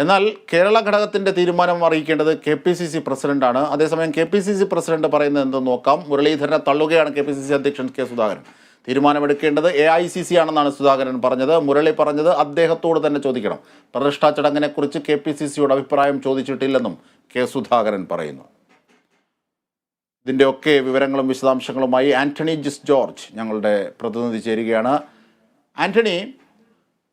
എന്നാൽ കേരള ഘടകത്തിന്റെ തീരുമാനം അറിയിക്കേണ്ടത് കെ പി സി സി പ്രസിഡന്റാണ്. അതേസമയം K P C C president പറയുന്നത് എന്തെന്ന് നോക്കാം. മുരളീധരനെ തള്ളുകയാണ് കെ പി സി സി അധ്യക്ഷൻ കെ സുധാകരൻ. തീരുമാനമെടുക്കേണ്ടത് എ ഐ സി സി ആണെന്നാണ് സുധാകരൻ പറഞ്ഞത്. മുരളി പറഞ്ഞത് അദ്ദേഹത്തോട് തന്നെ ചോദിക്കണം. പ്രതിഷ്ഠാ ചടങ്ങിനെക്കുറിച്ച് കെ പി സി സിയുടെ അഭിപ്രായം ചോദിച്ചിട്ടില്ലെന്നും കെ സുധാകരൻ പറയുന്നു. ഇതിന്റെയൊക്കെ വിവരങ്ങളും വിശദാംശങ്ങളുമായി ആന്റണി ജിസ് ജോർജ് ഞങ്ങളുടെ പ്രതിനിധി ചേരുകയാണ്. ആന്റണി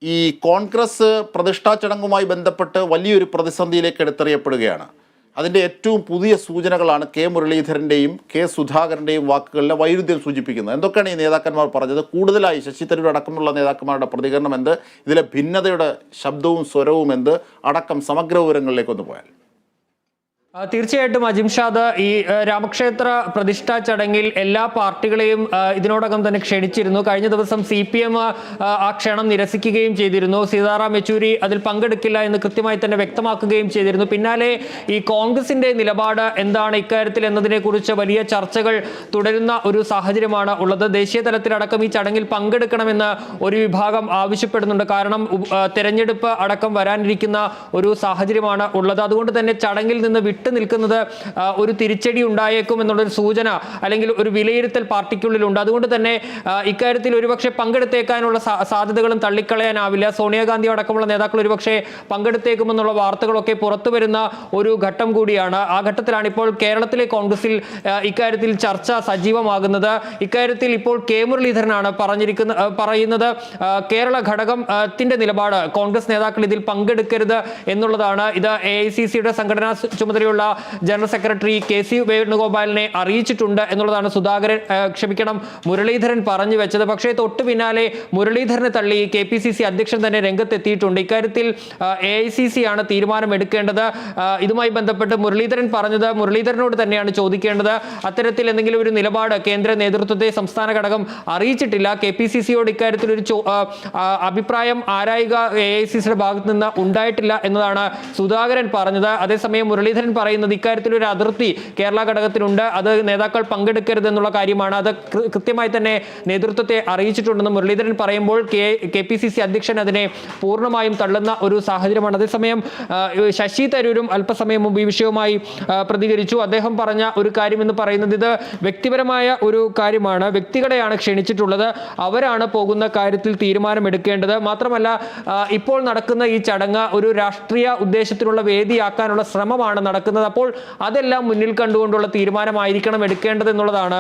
ഈ കോൺഗ്രസ് പ്രതിഷ്ഠാ ചടങ്ങുമായി ബന്ധപ്പെട്ട് വലിയൊരു പ്രതിസന്ധിയിലേക്ക് എടുത്തെറിയപ്പെടുകയാണ്. അതിന്റെ ഏറ്റവും പുതിയ സൂചനകളാണ് കെ മുരളീധരന്റെയും കെ സുധാകരന്റെയും വാക്കുകളിലെ വൈരുദ്ധ്യം സൂചിപ്പിക്കുന്നത്. എന്തൊക്കെയാണ് ഈ നേതാക്കന്മാർ പറഞ്ഞത്? കൂടുതലായി ശശി തരൂർ അടക്കമുള്ള നേതാക്കന്മാരുടെ പ്രതികരണം എന്ത്? ഇതിലെ ഭിന്നതയുടെ ശബ്ദവും സ്വരവും എന്ത്? അടക്കം സമഗ്ര വിവരങ്ങളിലേക്കൊന്ന് പോയാൽ. തീർച്ചയായിട്ടും അജിംഷാദ് ഈ രാമക്ഷേത്ര പ്രതിഷ്ഠാ ചടങ്ങിൽ എല്ലാ പാർട്ടികളെയും ഇതിനോടകം തന്നെ ക്ഷണിച്ചിരുന്നു. കഴിഞ്ഞ ദിവസം സി പി എം ആ ക്ഷണം നിരസിക്കുകയും ചെയ്തിരുന്നു. സീതാറാം യെച്ചൂരി അതിൽ പങ്കെടുക്കില്ല എന്ന് കൃത്യമായി തന്നെ വ്യക്തമാക്കുകയും ചെയ്തിരുന്നു. പിന്നാലെ ഈ കോൺഗ്രസിന്റെ നിലപാട് എന്താണ് ഇക്കാര്യത്തിൽ എന്നതിനെക്കുറിച്ച് വലിയ ചർച്ചകൾ തുടരുന്ന ഒരു സാഹചര്യമാണ് ഉള്ളത്. ദേശീയ തലത്തിലടക്കം ഈ ചടങ്ങിൽ പങ്കെടുക്കണമെന്ന് ഒരു വിഭാഗം ആവശ്യപ്പെടുന്നുണ്ട്. കാരണം തെരഞ്ഞെടുപ്പ് അടക്കം വരാനിരിക്കുന്ന ഒരു സാഹചര്യമാണ് ഉള്ളത്. അതുകൊണ്ട് തന്നെ ചടങ്ങിൽ നിന്ന് വിട്ടു നിൽക്കുന്നത് ഒരു തിരിച്ചടി ഉണ്ടായേക്കും എന്നുള്ളൊരു സൂചന അല്ലെങ്കിൽ ഒരു വിലയിരുത്തൽ പാർട്ടിക്കുള്ളിലുണ്ട്. അതുകൊണ്ട് തന്നെ ഇക്കാര്യത്തിൽ ഒരുപക്ഷെ പങ്കെടുത്തേക്കാനുള്ള സാധ്യതകളും തള്ളിക്കളയാനാവില്ല. സോണിയാഗാന്ധി അടക്കമുള്ള നേതാക്കൾ ഒരുപക്ഷെ പങ്കെടുത്തേക്കുമെന്നുള്ള വാർത്തകളൊക്കെ പുറത്തു വരുന്ന ഒരു ഘട്ടം കൂടിയാണ്. ആ ഘട്ടത്തിലാണ് ഇപ്പോൾ കേരളത്തിലെ കോൺഗ്രസിൽ ഇക്കാര്യത്തിൽ ചർച്ച സജീവമാകുന്നത്. ഇക്കാര്യത്തിൽ ഇപ്പോൾ കെ മുരളീധരനാണ് പറഞ്ഞിരിക്കുന്ന പറയുന്നത് കേരള ഘടകത്തിന്റെ നിലപാട് കോൺഗ്രസ് നേതാക്കൾ ഇതിൽ പങ്കെടുക്കരുത് എന്നുള്ളതാണ്. ഇത് എ ഐ സി സിയുടെ സംഘടനാ സു- ചുമതലയുള്ള ജനറൽ സെക്രട്ടറി കെ സി വേണുഗോപാലിനെ അറിയിച്ചിട്ടുണ്ട് എന്നുള്ളതാണ് സുധാകരൻ ക്ഷമിക്കണം മുരളീധരൻ പറഞ്ഞു വെച്ചത്. പക്ഷേ തൊട്ടു പിന്നാലെ മുരളീധരനെ തള്ളി കെ പി സി സി അധ്യക്ഷൻ തന്നെ രംഗത്തെത്തിയിട്ടുണ്ട്. ഇക്കാര്യത്തിൽ എ ഐ സി സി ആണ് തീരുമാനമെടുക്കേണ്ടത്. ഇതുമായി ബന്ധപ്പെട്ട് മുരളീധരൻ പറഞ്ഞത് മുരളീധരനോട് തന്നെയാണ് ചോദിക്കേണ്ടത്. അത്തരത്തിൽ എന്തെങ്കിലും ഒരു നിലപാട് കേന്ദ്ര നേതൃത്വത്തെ സംസ്ഥാന ഘടകം അറിയിച്ചിട്ടില്ല. കെ പി സി സിയോട് ഇക്കാര്യത്തിൽ ഒരു അഭിപ്രായം ആരായിക എ ഐ സി സിയുടെ ഭാഗത്ത് നിന്ന് ഉണ്ടായിട്ടില്ല എന്നതാണ് സുധാകരൻ പറഞ്ഞത്. അതേസമയം മുരളീധരൻ പറയുന്നത് ഇക്കാര്യത്തിൽ ഒരു അതിർത്തി കേരള ഘടകത്തിനുണ്ട്. അത് നേതാക്കൾ പങ്കെടുക്കരുത് എന്നുള്ള കാര്യമാണ്. അത് കൃത്യമായി തന്നെ നേതൃത്വത്തെ അറിയിച്ചിട്ടുണ്ടെന്ന് മുരളീധരൻ പറയുമ്പോൾ K K P C C അധ്യക്ഷൻ അതിനെ പൂർണമായും തള്ളുന്ന ഒരു സാഹചര്യമാണ്. അതേസമയം ശശി തരൂരും അല്പസമയം മുമ്പ് ഈ വിഷയവുമായി പ്രതികരിച്ചു. അദ്ദേഹം പറഞ്ഞ ഒരു കാര്യം എന്ന് പറയുന്നത് ഇത് വ്യക്തിപരമായ ഒരു കാര്യമാണ്. വ്യക്തികളെയാണ് ക്ഷണിച്ചിട്ടുള്ളത്. അവരാണ് പോകുന്ന കാര്യത്തിൽ തീരുമാനമെടുക്കേണ്ടത്. മാത്രമല്ല ഇപ്പോൾ നടക്കുന്ന ഈ ചടങ്ങ് ഒരു രാഷ്ട്രീയ ഉദ്ദേശത്തിനുള്ള വേദിയാക്കാനുള്ള ശ്രമമാണ് നടക്കുന്നത്. അപ്പോൾ അതെല്ലാം മുന്നിൽ കണ്ടുകൊണ്ടുള്ള തീരുമാനമായിരിക്കണം എടുക്കേണ്ടത് എന്നുള്ളതാണ്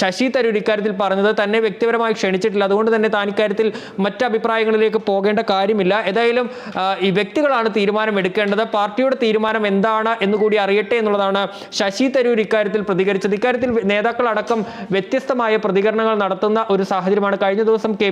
ശശി തരൂർ ഇക്കാര്യത്തിൽ പറഞ്ഞത്. തന്നെ വ്യക്തിപരമായി ക്ഷണിച്ചിട്ടില്ല. അതുകൊണ്ട് തന്നെ താൻ ഇക്കാര്യത്തിൽ മറ്റ് അഭിപ്രായങ്ങളിലേക്ക് പോകേണ്ട കാര്യമില്ല. ഏതായാലും ഈ വ്യക്തികളാണ് തീരുമാനം എടുക്കേണ്ടത്. പാർട്ടിയുടെ തീരുമാനം എന്താണ് എന്ന് കൂടി അറിയട്ടെ എന്നുള്ളതാണ് ശശി തരൂർ ഇക്കാര്യത്തിൽ പ്രതികരിച്ചത്. ഇക്കാര്യത്തിൽ നേതാക്കൾ അടക്കം വ്യത്യസ്തമായ പ്രതികരണങ്ങൾ നടത്തുന്ന ഒരു സാഹചര്യമാണ്. കഴിഞ്ഞ ദിവസം കെ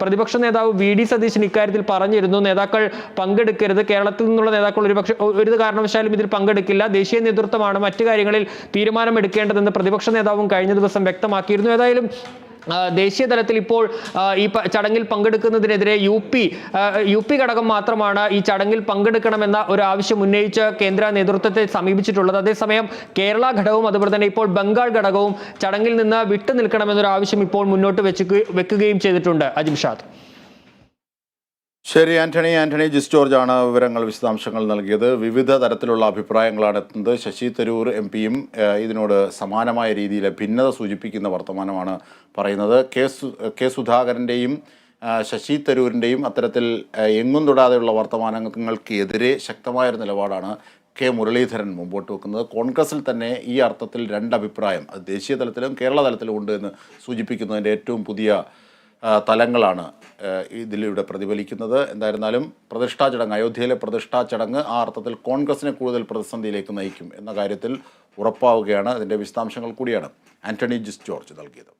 പ്രതിപക്ഷ നേതാവ് വി ഡി സതീശൻ ഇക്കാര്യത്തിൽ പറഞ്ഞിരുന്നു നേതാക്കൾ പങ്കെടുക്കരുത്. കേരളത്തിൽ നിന്നുള്ള നേതാക്കൾ ഒരു ഒരുപക്ഷെ ഒരു കാരണവശാലും ഇതിൽ പങ്കെടുക്കില്ല. ദേശീയ നേതൃത്വമാണ് മറ്റു കാര്യങ്ങളിൽ തീരുമാനമെടുക്കേണ്ടതെന്ന് പ്രതിപക്ഷ നേതാവും കഴിഞ്ഞ ദിവസം വ്യക്തമാക്കിയിരുന്നു. ഏതായാലും ദേശീയ തലത്തിൽ ഇപ്പോൾ ഈ ചടങ്ങിൽ പങ്കെടുക്കുന്നതിനെതിരെ യു പി യു പി ഘടകം മാത്രമാണ് ഈ ചടങ്ങിൽ പങ്കെടുക്കണമെന്ന ഒരു ആവശ്യം ഉന്നയിച്ച് കേന്ദ്ര നേതൃത്വത്തെ സമീപിച്ചിട്ടുള്ളത്. അതേസമയം കേരള ഘടകവും അതുപോലെ തന്നെ ഇപ്പോൾ ബംഗാൾ ഘടകവും ചടങ്ങിൽ നിന്ന് വിട്ടു നിൽക്കണമെന്നൊരു ആവശ്യം ഇപ്പോൾ മുന്നോട്ട് വെച്ച് വെക്കുകയും ചെയ്തിട്ടുണ്ട്. അജിംഷാദ് ശരി ആന്റണി. ആന്റണി ജിസ് ജോർജ് ആണ് വിവരങ്ങൾ വിശദാംശങ്ങൾ നൽകിയത്. വിവിധ തരത്തിലുള്ള അഭിപ്രായങ്ങളാണ് എത്തുന്നത്. ശശി തരൂർ എം പിയും ഇതിനോട് സമാനമായ രീതിയിൽ ഭിന്നത സൂചിപ്പിക്കുന്ന വർത്തമാനമാണ് പറയുന്നത്. കെ സു കെ സുധാകരന്റെയും ശശി തരൂരിന്റെയും അത്തരത്തിൽ എങ്ങും തൊടാതെയുള്ള വർത്തമാനങ്ങൾക്കെതിരെ ശക്തമായൊരു നിലപാടാണ് കെ മുരളീധരൻ മുമ്പോട്ട് വെക്കുന്നത്. കോൺഗ്രസിൽ തന്നെ ഈ അർത്ഥത്തിൽ രണ്ട് അഭിപ്രായം അത് ദേശീയ തലത്തിലും കേരള തലത്തിലും ഉണ്ട് എന്ന് സൂചിപ്പിക്കുന്നതിന്റെ ഏറ്റവും പുതിയ തലങ്ങളാണ് ഇതിലൂടെ പ്രതിഫലിക്കുന്നത്. എന്തായിരുന്നാലും പ്രതിഷ്ഠാ ചടങ്ങ് അയോധ്യയിലെ പ്രതിഷ്ഠാ ചടങ്ങ് ആ അർത്ഥത്തിൽ കോൺഗ്രസിനെ കൂടുതൽ പ്രതിസന്ധിയിലേക്ക് നയിക്കും എന്ന കാര്യത്തിൽ ഉറപ്പാവുകയാണ്. അതിന്റെ വിശദാംശങ്ങൾ കൂടിയാണ് ആന്റണി ജിസ് ജോർജ് നൽകിയത്.